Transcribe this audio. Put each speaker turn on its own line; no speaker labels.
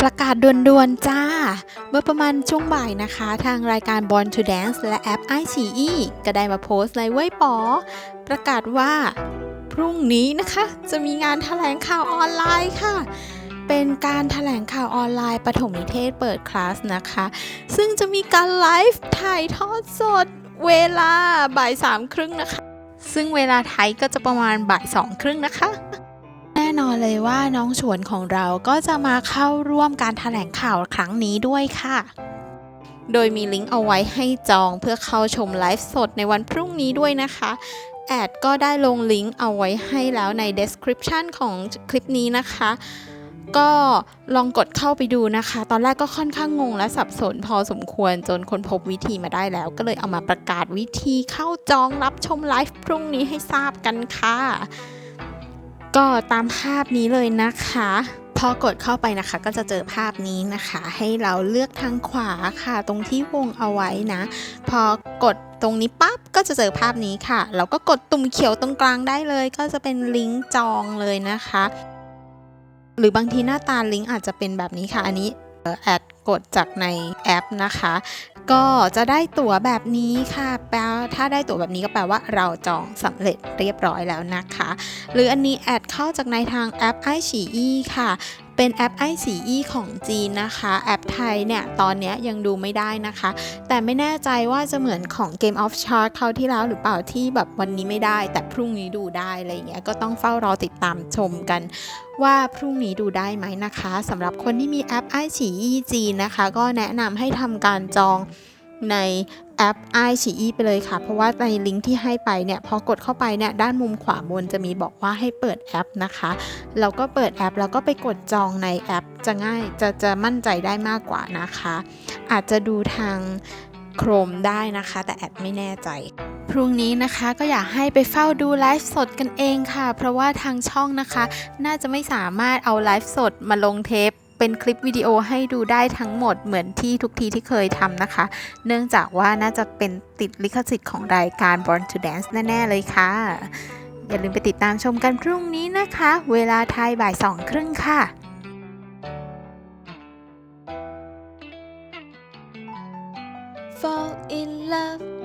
ประกาศด่วนๆจ้า เมื่อประมาณช่วงบ่ายนะคะ ทางรายการ Born to Dance และแอป i อ e ก็ได้มาโพสต์ในเว่ยป๋อประกาศว่า พรุ่งนี้นะคะ จะมีงานถแถลงข่าวออนไลน์ค่ะ เป็นการถแถลงข่าวออนไลน์ปฐมนิเทศเปิดคลาสนะคะ ซึ่งจะมีการไลฟ์ถ่ายทอดสดเวลาบ่ายสามครึ่งนะคะ ซึ่งเวลาไทยก็จะประมาณบ่ายสองครึ่งนะคะ น่นอนเลยว่าน้องฉวนของเราก็จะมาเข้าร่วมการถแถลงข่าวครั้งนี้ด้วยค่ะ โดยมีลิงก์เอาไว้ให้จองเพื่อเข้าชมไลฟ์สดในวันพรุ่งนี้ด้วยนะคะ แอดก็ได้ลงลิงก์เอาไว้ให้แล้วใน description ของคลิปนี้นะคะ ก็ลองกดเข้าไปดูนะคะ ตอนแรกก็ค่อนข้างงงและสับสนพอสมควรจนคนพบวิธีมาได้แล้ว ก็เลยเอามาประกาศวิธีเข้าจองรับชมไลฟ์พรุ่งนี้ให้ทราบกันค่ะ ก็ตามภาพนี้เลยนะคะ พอกดเข้าไปนะคะ ก็จะเจอภาพนี้นะคะ ให้เราเลือกทางขวาค่ะ ตรงที่วงเอาไว้นะ พอกดตรงนี้ปั๊บก็จะเจอภาพนี้ค่ะ เราก็กดตุ่มเขียวตรงกลางได้เลย ก็จะเป็นลิงก์จองเลยนะคะ หรือบางทีหน้าตาลิงก์อาจจะเป็นแบบนี้ค่ะ อันนี้แอดกดจากในแอปนะคะ ก็จะได้ตั๋วแบบนี้ค่ะ แปลถ้าได้ตั๋วแบบนี้ก็แปลว่าเราจองสำเร็จเรียบร้อยแล้วนะคะ หรืออันนี้แอดเข้าจากในทางแอปไอ e ค่ะ เป็นแอป i อ e ของจีนนะคะ แอปไทยเนี่ยตอนนี้ยังดูไม่ได้นะคะ แต่ไม่แน่ใจว่าจะเหมือนของ Game of Shark เขาที่แล้วหรือเปล่าที่แบบวันนี้ไม่ได้ แต่พรุ่งนี้ดูได้อะไรอย่างเงี้ยก็ต้องเฝ้ารอติดตามชมกันว่าพรุ่งนี้ดูได้ไหมนะคะสำหรับคนที่มีแอป i อ e จีนนะคะ ก็แนะนำให้ทำการจองใน แอป i อ e ไปเลยค่ะ เพราะว่าในลิงก์ที่ให้ไปเนี่ยพอกดเข้าไปเนี่ยด้านมุมขวาบนจะมีบอกว่าให้เปิดแอปนะคะเราก็เปิดแอปแล้วก็ไปกดจองในแอป จะง่ายจะจะมั่นใจได้มากกว่านะคะ อาจจะดูทางโครมได้นะคะ แต่แอดไม่แน่ใจ พรุ่งนี้นะคะก็อยากให้ไปเฝ้าดูไลฟ์สดกันเองค่ะ เพราะว่าทางช่องนะคะ น่าจะไม่สามารถเอาไลฟ์สดมาลงเทป เป็นคลิปวิดีโอให้ดูได้ทั้งหมดเหมือนที่ทุกทีที่เคยทำนะคะ เนื่องจากว่าน่าจะเป็นติดลิขสิทธิ์ของรายการ Born to Dance แน่ ๆ เลยค่ะ อย่าลืมไปติดตามชมกันพรุ่งนี้นะคะ เวลาไทยบ่ายสองครึ่งค่ะ
Fall in love